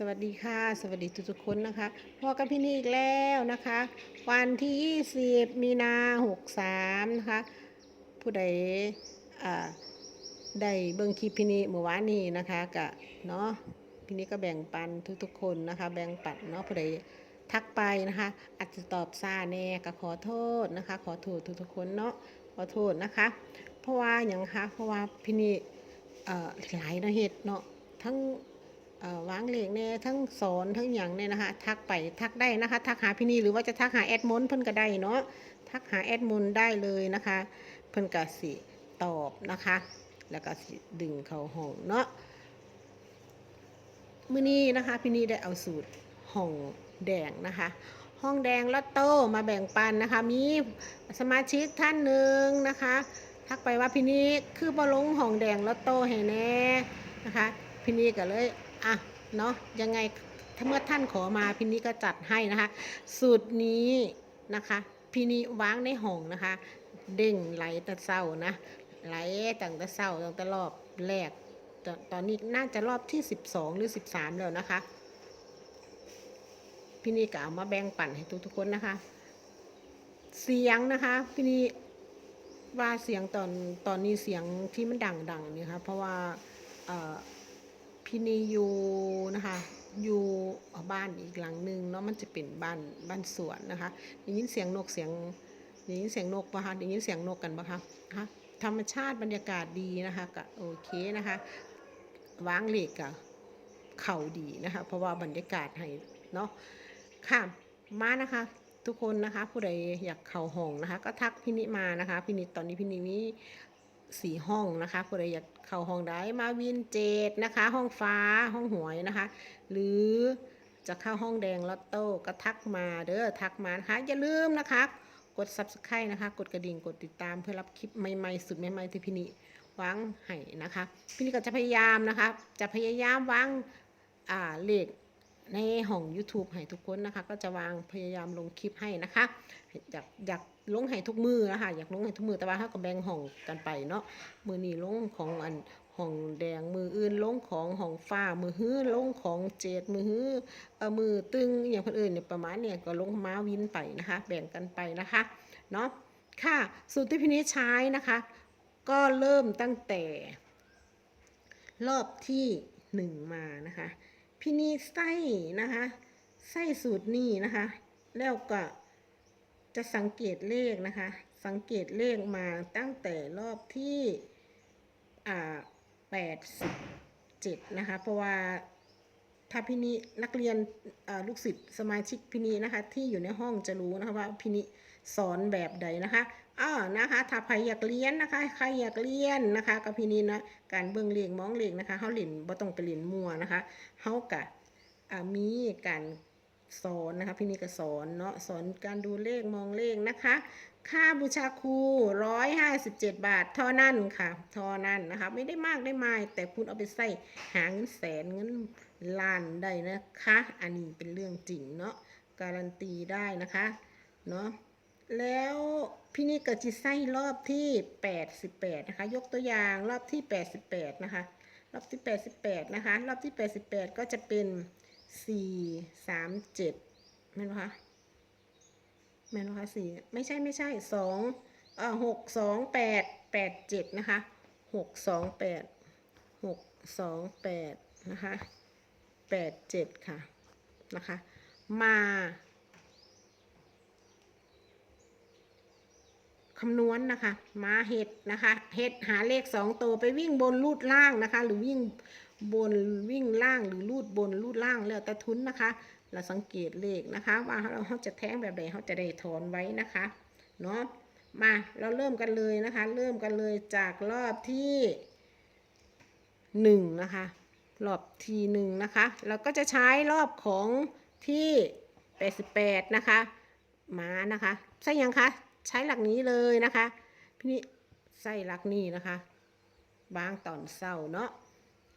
สวัสดีค่ะ สวัสดีทุกๆคนนะคะพอกับพี่นี่อีกแล้วนะคะ วันที่ 20 มีนา63 นะคะ ผู้ใดได้เบิ่งคลิปพี่นี่เมื่อวานนี้นะคะกะเนาะพี่นี่ก็แบ่งปันทุกๆคนนะคะ แบ่งปันเนาะผู้ใดทักไปนะคะ อาจจะตอบซาแน่ก็ขอโทษนะคะ ขอโทษทุกๆคนเนาะขอโทษนะคะ เพราะว่าอย่างคะเพราะว่าพี่นี่เอ่อหลายเนะเหตุเนาะทั้ง วางเลขเนี่ยทั้งสอนทั้งอย่างเนี่ยนะคะ ทักไปทักได้นะคะ ทักหาพี่นีหรือว่าจะทักหาแอดมอนเพิ่นก็ได้เนาะทักหาแอดมอนได้เลยนะคะ เพิ่นก็สิตอบนะคะ แล้วก็สิดึงเข้าห้องเนาะมื้อนี้นะคะ พี่นีได้เอาสูตรห้องแดงนะคะห้องแดงลอตโต้มาแบ่งปันนะคะ มีสมาชิกท่านหนึ่งนะคะ ทักไปว่าพี่นีคือบอลงห้องแดงลอตโต้ให้แน่นะคะ พี่นีก็เลย อะเนาะยังไงถ้าเมื่อท่านขอมาพี่นีก็จัดให้นะคะ สูตรนี้นะคะพี่นีวางในห้องนะคะ เด้งไหลแต่เศร้านะไหลตั้งแต่เศร้าตั้งแต่รอบแรกตตอนนี้น่าจะรอบที่ 12 หรือ 13 แล้วนะคะ พี่นีก็เอามาแบ่งปันให้ทุกๆคนนะคะ เสียงนะคะ พี่นีว่าเสียงตอนตอนนี้เสียงที่มันดังๆเนี่ยค่ะเพราะว่าเอ่อ พี่นียูนะคะอยู่บ้านอีกหลังหนึ่งเนาะมันจะเป็นบ้านบ้านสวนนะคะได้ยินเสียงนกเสียงได้ยินเสียงนกปะคะได้ยินเสียงนกกันปะคะฮะธรรมชาติบรรยากาศดีนะคะก็โอเคนะคะวางเหล็กกับเข่าดีนะคะ เพราะว่าบรรยากาศให้เนาะค่ะมานะคะทุกคนนะคะผู้ใดอยากเข้าห้องนะคะ ก็ทักพินิมานะคะพินิตอนนี้พินิมี สี่ห้องนะคะผู้ใดอยากเข้าห้องได้มาวินเจดนะคะ ห้องฟ้าห้องหวยนะคะ หรือจะเข้าห้องแดงลอตโต้ก็ทักมาเด้อทักมานะคะอย่าลืมนะคะ กด subscribe นะคะ กดกระดิ่งกดติดตามเพื่อรับคลิปใหม่ๆสุดใหม่ๆที่พินิวางให้นะคะ พินิก็จะพยายามนะคะ จะพยายามวางอ่าเลข ในห้อง YouTube ให้ทุกคนนะคะ ก็จะวางพยายามลงคลิปให้นะคะ อยากอยากลงให้ทุกมือนะคะอยากลงให้ทุกมือแต่ว่าเขาก็แบ่งห้องกันไปเนาะมือนี้ลงของอันห้องแดงมืออื่นลงของห้องฟ้ามือฮื้อลงของเจดมือฮื้อเออมือตึงอย่างคนอื่นเนี่ยประมาณเนี่ยก็ลงม้าวินไปนะคะ แบ่งกันไปนะคะเนาะค่ะสูตรที่พี่นี้ใช้นะคะ ก็เริ่มตั้งแต่ รอบที่หนึ่งมานะคะ พี่นี่ไส้นะคะไส้สูตรนี้นะคะ แล้วก็จะสังเกตเลขนะคะ สังเกตเลขมาตั้งแต่รอบที่อ่าแปดสิบเจ็ดนะคะ เพราะว่าถ้าพี่นี่นักเรียนลูกศิษย์สมาชิกพี่นี่นะคะ ที่อยู่ในห้องจะรู้นะคะว่าพี่นี่ สอนแบบใดนะคะอ่านะคะถ้าใครอยากเรียนนะคะ ใครอยากเรียนนะคะกับพี่นี่นะการเบิ่งเลขมองเลขนะคะเฮาเล่นบ่ต้องไปเล่นมัวนะคะเฮากะมีการสอนนะคะพี่นี่ก็สอนเนาะสอนการดูเลขมองเลขนะคะ ค่าบูชาครู157บาทเท่านั้นค่ะเท่านั้นนะคะไม่ได้มากได้ไมายแต่คุณเอาไปใส่หาเงินแสนเงินล้านได้นะคะ อันนี้เป็นเรื่องจริงเนาะการันตีได้นะคะเนาะ แล้วพี่นี่ก็จะใส่รอบที่88นะคะ ยกตัวอย่างรอบที่88นะคะ รอบที่88นะคะ รอบที่88ก็จะเป็น4 3 7แม่นปะคะแม่นปะคะสี่ไม่ใช่ไม่ใช่สองเอ่อหกสองแปดแปดเจ็ดนะคะหกสองแปดหกสองแปดนะคะแปดเจ็ดค่ะนะคะ มา คำนวณนะคะ มาเห็ดนะคะเห็ดหาเลขสองตัวไปวิ่งบนรูดล่างนะคะ หรือวิ่งบนวิ่งล่างหรือรูดบนรูดล่างแล้วแต่ทุนนะคะ เราสังเกตเลขนะคะ ว่าเราเขาจะแท้งแบบใดเขาจะได้ถอนไว้นะคะเนาะมาเราเริ่มกันเลยนะคะ เริ่มกันเลยจากรอบที่หนึ่งนะคะรอบทีหนึ่งนะคะ เราก็จะใช้รอบของที่88นะคะมานะคะใช่ยังคะ ใช้หลักนี้เลยนะคะ พี่นี่ใส่หลักนี้นะคะบางตอนเศร้าเนาะ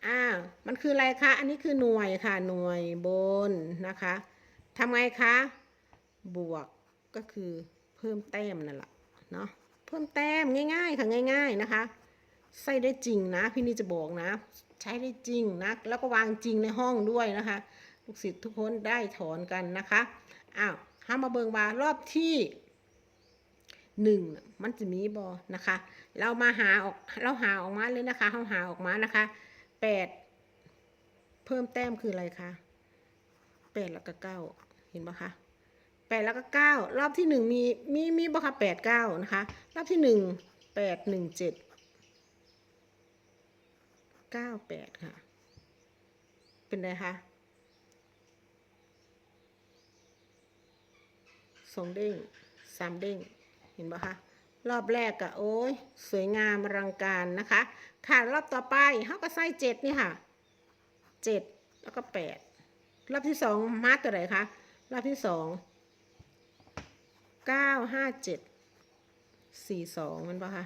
อ่ามันคืออะไรคะ อันนี้คือหน่วยค่ะ หน่วยบนนะคะทำไงคะ บวกก็คือเพิ่มแต้มนั่นแหละเนาะ เพิ่มแต้มง่ายๆค่ะง่าย ๆนะคะ ใส่ได้จริงนะ พี่นี่จะบอกนะ ใช้ได้จริงนะ แล้วก็วางจริงในห้องด้วยนะคะ ลูกศิษย์ทุกคนได้ถอนกันนะคะ อ้าวห้ามาเบิงว่ารอบที่ หนึ่งมันจะมีบอนะคะ เรามาหาออกเราหาออกมาเลยนะคะเราหาออกมานะคะแปดเพิ่มแต้มคืออะไรคะแปดแล้วก็เก้าเห็นปะคะแปดแล้วก็เก้ารอบที่หนึ่งมีมีมีบ่คะแปดเก้านะคะ รอบที่หนึ่งแปดหนึ่งเจ็ดเก้าแปดค่ะ เป็นไรคะสองเด้งสามเด้ง ห็นปะคะรอบแรกอะโอ้ยสวยงามอลังการนะคะ ค่ะรอบต่อไปเขาก็ใส่เจ็ดนี่ค่ะเจ็ดแล้วก็แปดรอบที่สองมาตัวไหนคะรอบที่สองเก้าห้าเจ็ดสี่สองมันปะคะ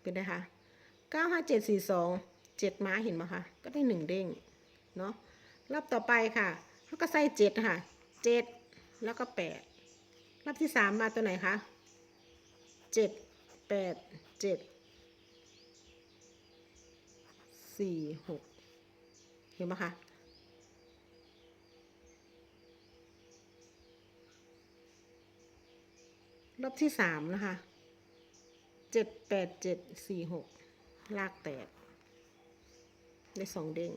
เป็นไงคะเก้าห้าเจ็ดสี่สองเจ็ดม้าเห็นปะคะก็ได้หนึ่งเด้งเนาะรอบต่อไปค่ะเขาก็ใส่เจ็ดค่ะเจ็ดแล้วก็แปด รอบที่สามมาตัวไหนคะเจ็ดแปดเจ็ดสี่หกเห็นไหมคะรอบที่สามนะคะเจ็ดแปดเจ็ดสี่หกลากแตกได้สองเด้ง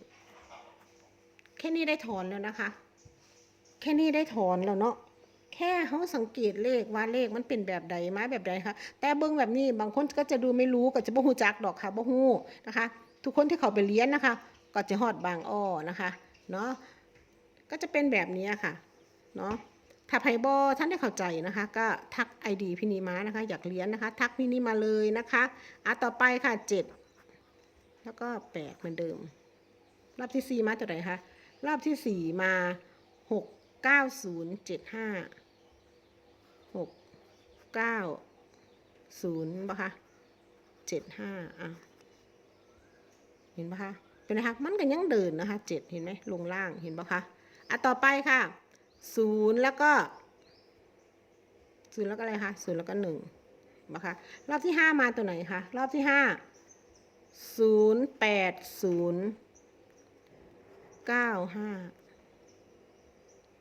แค่นี้ได้ถอนแล้วนะคะ แค่นี้ได้ถอนแล้วเนาะ แค่เขาสังเกตเลขว่าเลขมันเป็นแบบใดมาแบบใดคะแต่เบิ้งแบบนี้บางคนก็จะดูไม่รู้ก็จะบ่ฮู้จักดอกค่ะบ่ฮู้นะคะ ทุกคนที่เขาไปเรียนนะคะ ก็จะฮอดบางอ้อนะคะเนาะก็จะเป็นแบบนี้ค่ะเนาะถ้าไพบอท่านได้เข้าใจนะคะ ก็ทัก ID พี่นีมานะคะ อยากเรียนนะคะ ทักพี่นีมาเลยนะคะอะต่อไปค่ะเจ็ดแล้วก็แปดเหมือนเดิม รอบที่สี่มาตัวไหนคะรอบที่สี่มาหกเก้าศูนย์เจ็ดห้า เก้าศูนย์ปะคะเจ็ดห้าอะ เห็นปะคะ เป็นนะคะมันก็ยังเดินนะคะเจ็ดเห็นไหมลงล่างเห็นปะคะอะต่อไปค่ะศูนย์แล้วก็ศูนย์แล้วก็อะไรคะศูนย์แล้วก็หนึ่งปะคะรอบที่ห้ามาตัวไหนคะรอบที่ห้าศูนย์แปดศูนย์เก้าห้า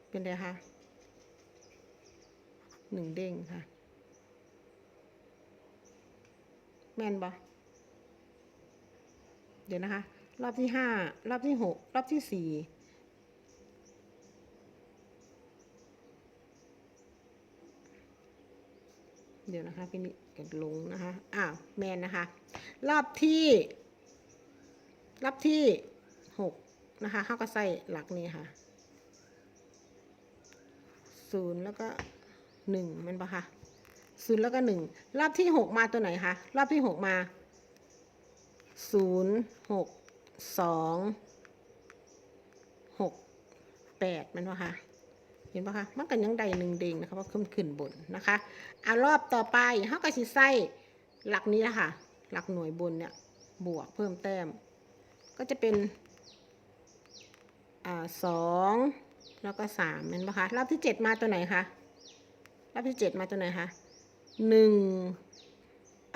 เป็นไรคะหนึ่งเด้งค่ะ แม่นบอเดี๋ยวนะคะ รอบที่ห้ารอบที่หกรอบที่สี่เดี๋ยวนะคะพี่นิกันลงนะคะอ้าวแมนนะคะ รอบที่ รอบที่หกนะคะเขาก็ใส่หลักนี้ค่ะศูนย์แล้วก็หนึ่งมันปะคะ ศูนย์แล้วก็หนึ่งรอบที่หกมาตัวไหนคะรอบที่หกมาศูนย์หกสองหกแปดมันปะคะเห็นปะคะมันกันยังใดหนึ่งเด้งนะคะเพราะขึ้นขึ้นบนนะคะเอารอบต่อไปเขาก็สิใส่หลักนี้นะคะหลักหน่วยบนเนี่ยบวกเพิ่มแต้ม ก็จะเป็นอ่าสองแล้วก็สามเห็นปะคะรอบที่เจ็ดมาตัวไหนคะรอบที่เจ็ดมาตัวไหนคะ หนึ่ง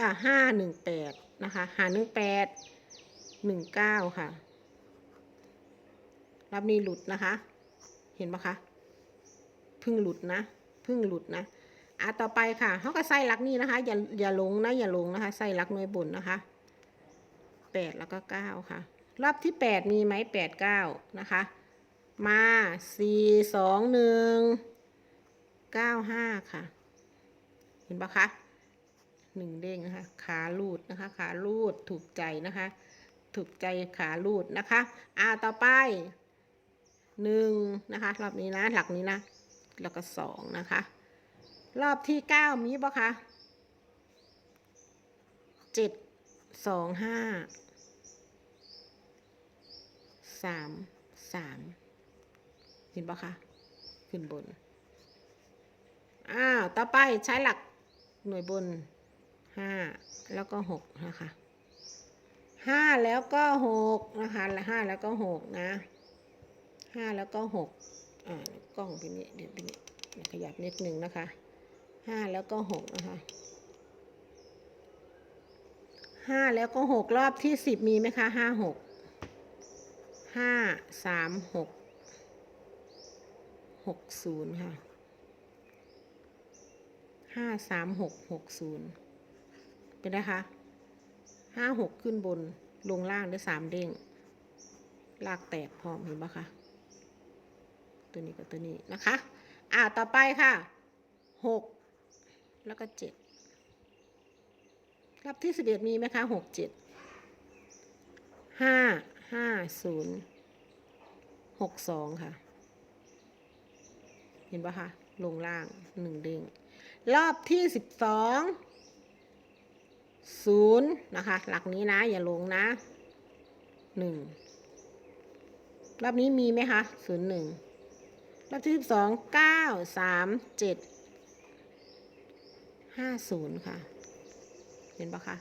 อ่าห้าหนึ่งแปดนะคะ หาหนึ่งแปดหนึ่งเก้าค่ะรอบนี้หลุดนะคะ เห็นปะคะพึ่งหลุดนะพึ่งหลุดนะอะต่อไปค่ะเขาก็ใส่ลักนี้นะคะ อย่าอย่าลงนะอย่าลงนะคะใส่ลักน่วยบนนะคะแปดแล้วก็เก้าค่ะ รอบที่แปดมีไหมแปดเก้านะคะ มาสี่สองหนึ่งเก้าห้าค่ะ เห็นปะคะหนึ่งเด้งนะคะขาลูดนะคะ ขาลูดถูกใจนะคะ ถูกใจขาลูดนะคะ อ่าต่อไปหนึ่งนะคะ รอบนี้นะ หลักนี้นะ แล้วก็สองนะคะ รอบที่เก้ามีปะคะเจ็ดสองห้าสามสามเห็นปะคะขึ้นบน อ้าว ต่อไปใช้หลัก หน่วยบนห้าแล้วก็หกนะคะห้าแล้วก็หกนะคะห้าแล้วก็หกนะห้าแล้วก็หกอ่ากล้องเป็นนี้เดี๋ยวเป็นนี้ขยับนิดนึงนะคะห้าแล้วก็หกนะคะห้าแล้วก็หกรอบที่สิบมีไหมคะห้าหกห้าสามหกหกศูนย์ค่ะ ห้าสามหกหกศูนย์เป็นไงคะห้าหกขึ้นบนลงล่างได้สามเด้งลากแตกพร้อมเห็นปะคะตัวนี้กับตัวนี้นะคะอ่าต่อไปค่ะหกแล้วก็เจ็ดรอบที่สิบเอ็ดมีไหมคะหกเจ็ดห้าห้าศูนย์หกสองค่ะ เห็นปะคะลงล่างหนึ่งเด้ง รอบที่สิบสองศูนย์นะคะ หลักนี้นะ อย่าลงนะหนึ่งรอบนี้มีไหมคะศูนย์หนึ่งรอบที่สิบสองเก้าสามเจ็ดห้าศูนย์ค่ะ เห็นปะคะ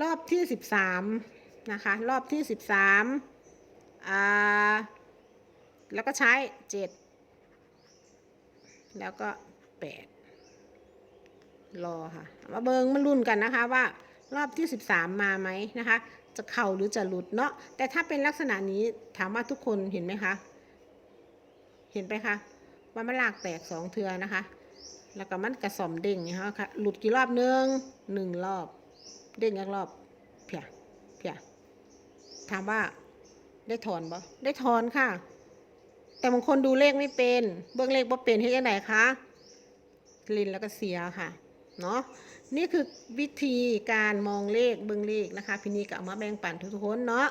รอบที่สิบสามนะคะ รอบที่สิบสามอ่า แล้วก็ใช้เจ็ด แล้วก็แปดรอค่ะ มาเบิงมาลุ้นกันนะคะว่ารอบที่ 13 มาไหมนะคะ จะเข่าหรือจะหลุดเนาะแต่ถ้าเป็นลักษณะนี้ถามว่าทุกคนเห็นไหมคะ เห็นไปคะว่ามันลากแตกสองเทือนะคะ แล้วก็มันกระสอมเด้งนะคะหลุดกี่รอบหนึ่งหนึ่งรอบ เด้งอีกรอบเพียเพียถามว่าได้ถอนบ่ได้ถอนค่ะ แต่บางคนดูเลขไม่เป็น เบื้องเลขบ่เป็นให้ยังไงคะลินแล้วก็เสียค่ะ เนาะนี่คือวิธีการมองเลขเบื้องเลขนะคะ พี่นี่ก็เอามาแบ่งปันทุกคนเนาะ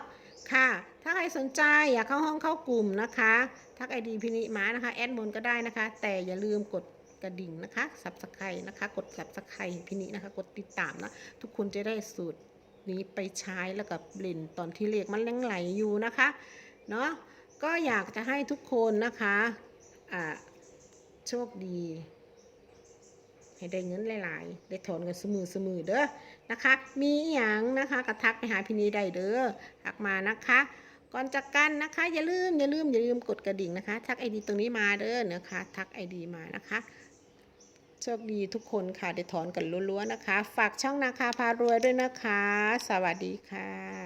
ค่ะ ถ้าใครสนใจอยากเข้าห้องเข้ากลุ่มนะคะ ทักไอดีพี่นิมานะคะแอดมนก็ได้นะคะ แต่อย่าลืมกดกระดิ่งนะคะสับสไครนะคะ กดสับสไครพี่นินะคะ กดติดตามนะ ทุกคนจะได้สูตรนี้ไปใช้แล้วกับเล่นตอนที่เลขมันแรงไหลอยู่นะคะ เนาะ ก็อยากจะให้ทุกคนนะคะอ่าโชคดี ให้ได้เงินหลายๆ ได้ถอนเงินสมือสมือเด้อนะคะ มีอย่างนะคะกระทักไปหาพี่นีได้เด้อทักมานะคะก่อนจากกันนะคะ อย่าลืมอย่าลืมอย่าลืมกดกระดิ่งนะคะ ทักไอดีตรงนี้มาเด้อนะคะ ทักไอดีมานะคะโชคดีทุกคนค่ะได้ถอนกันล้วนๆนะคะ ฝากช่องนาคาพารวยด้วยนะคะ สวัสดีค่ะ